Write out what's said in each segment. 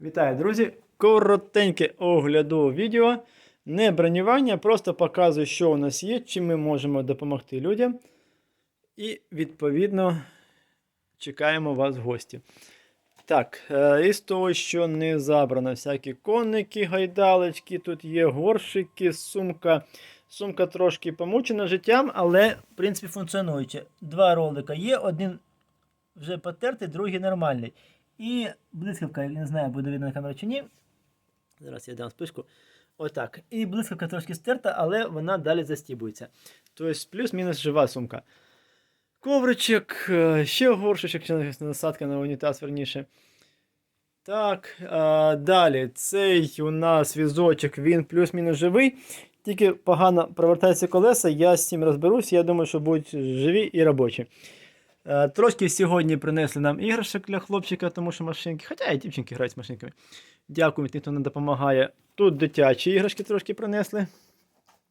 Вітаю, друзі! Коротеньке оглядове відео. Не бронювання, просто показую, що у нас є, чим ми можемо допомогти людям. І, відповідно, чекаємо вас в гості. Так, е, із того, що не забрано, всякі конники, гайдалочки, тут є горшики, сумка. Сумка трошки помучена життям, але, в принципі, функціонуюча. Два ролика є, один вже потертий, другий нормальний. І блискавка, я не знаю, буде видно на камеру чи ні. Зараз я дам спишку. Отак. І блискавка трошки стерта, але вона далі застібується. Тобто плюс-мінус жива сумка. Ковричок, е, ще горшечок, чи насадка на унітаз, верніше. Так, а, далі. Цей у нас візочок, він плюс-мінус живий. Тільки погано провертаються колеса, я з цим розберусь. Я думаю, що будуть живі і робочі. Е, Трошки сьогодні принесли нам іграшок для хлопчика, тому що машинки, хоча і дівчинки грають з машинками. Дякую, ті, хто не допомагає. Тут дитячі іграшки трошки принесли.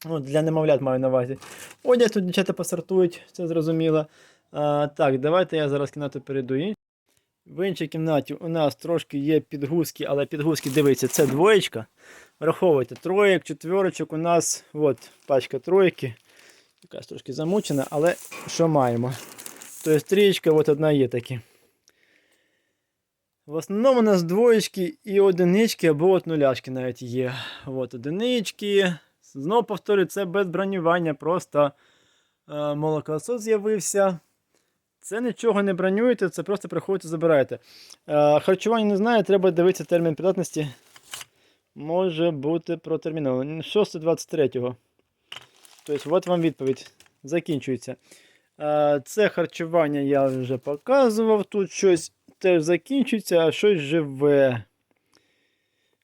Ну, для немовлят маю на увазі. Одяг тут дівчата посортують, це зрозуміло. А, так, давайте я зараз кімнату перейду. В іншій кімнаті у нас трошки є підгузки, але підгузки, дивіться, це двоєчка. Враховуйте, троєк, четверочок у нас, от пачка тройки. Якась трошки замучена, але що маємо? Тобто стрічка от одна є такі. В основному у нас двоєчки і одинички, або от нуляшки навіть є. От одинички. Знову повторюю, це без бронювання, просто е, молокосос з'явився. Це нічого не бронюєте, це просто приходите, забираєте. Е, харчування не знаю, треба дивитися термін придатності. Може бути протерміновано. 6.23. Тобто, от вам відповідь. Закінчується. Це харчування я вже показував. Тут щось теж закінчується, а щось живе.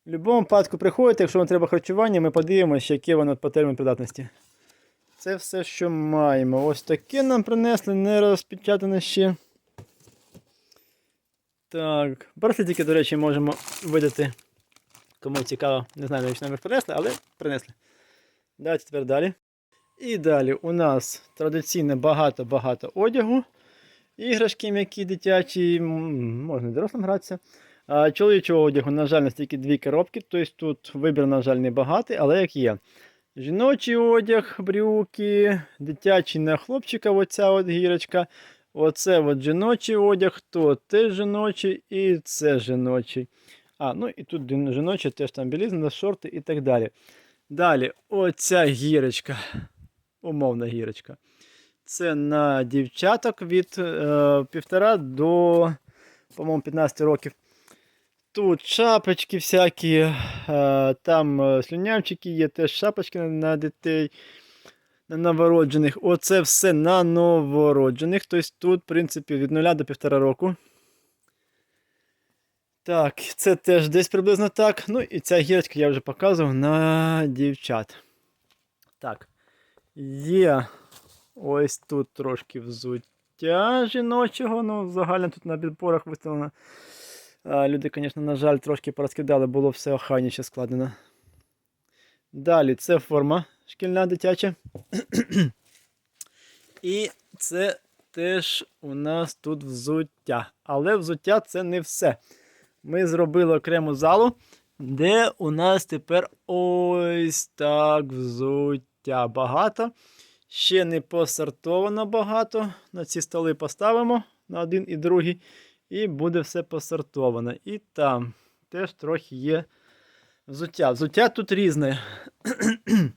В будь-якому випадку приходите, якщо вам треба харчування, ми подивимося, яке воно по терміну придатності. Це все, що маємо. Ось таке нам принесли, не розпечатане ще. Так, браслетики, до речі, можемо видати. Кому цікаво, не знаю, навіщо нам їх принесли, але принесли. Давайте тепер далі. І далі у нас традиційно багато-багато одягу. Іграшки м'які дитячі, можна і дорослим гратися. А чоловічого одягу, на жаль, у нас тільки дві коробки, тобто тут вибір, на жаль, не багатий, але як є. Жіночий одяг, брюки, дитячий на хлопчика, оця от гірочка. Оце от жіночий одяг, то теж жіночий і це жіночий. А, ну і тут жіночий теж там білізна, шорти і так далі. Далі, оця гірочка, умовна гірочка. Це на дівчаток від е, півтора до, по-моєму, 15 років. Тут шапочки всякі, е, там е, слюнявчики є, теж шапочки на, на дітей, на новороджених. Оце все на новороджених. Тобто тут, в принципі, від 0 до 1,5 року. Так, це теж десь приблизно так. Ну і ця гірочка я вже показував на дівчат. Так. Є ось тут трошки взуття жіночого. Ну, загально тут на підборах виставлено. Люди, звісно, на жаль, трошки порозкидали, було все охайніше складено. Далі це форма шкільна дитяча. І це теж у нас тут взуття. Але взуття це не все. Ми зробили окрему залу, де у нас тепер ось так взуття багато. Ще не посортовано багато. На ці столи поставимо на один і другий. І буде все посортовано. І там теж трохи є взуття. Взуття тут різне.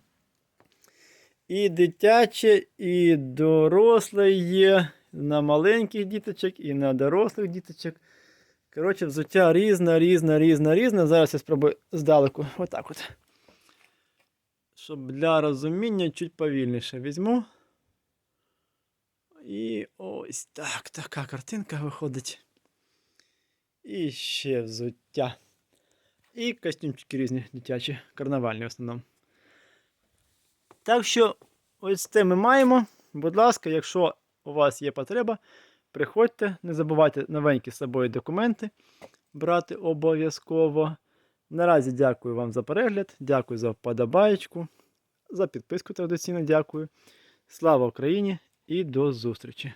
і дитяче, і доросле є. На маленьких діточок, і на дорослих діточок. Коротше, взуття різне, різне, різне, різне. Зараз я спробую здалеку. Отак от. Щоб для розуміння чуть повільніше візьму. І ось так, така картинка виходить. І ще взуття. І костюмчики різні дитячі, карнавальні в основному. Так що, ось це ми маємо. Будь ласка, якщо у вас є потреба, приходьте, не забувайте новенькі з собою документи брати обов'язково. Наразі дякую вам за перегляд, дякую за вподобаєчку, за підписку традиційно дякую. Слава Україні і до зустрічі!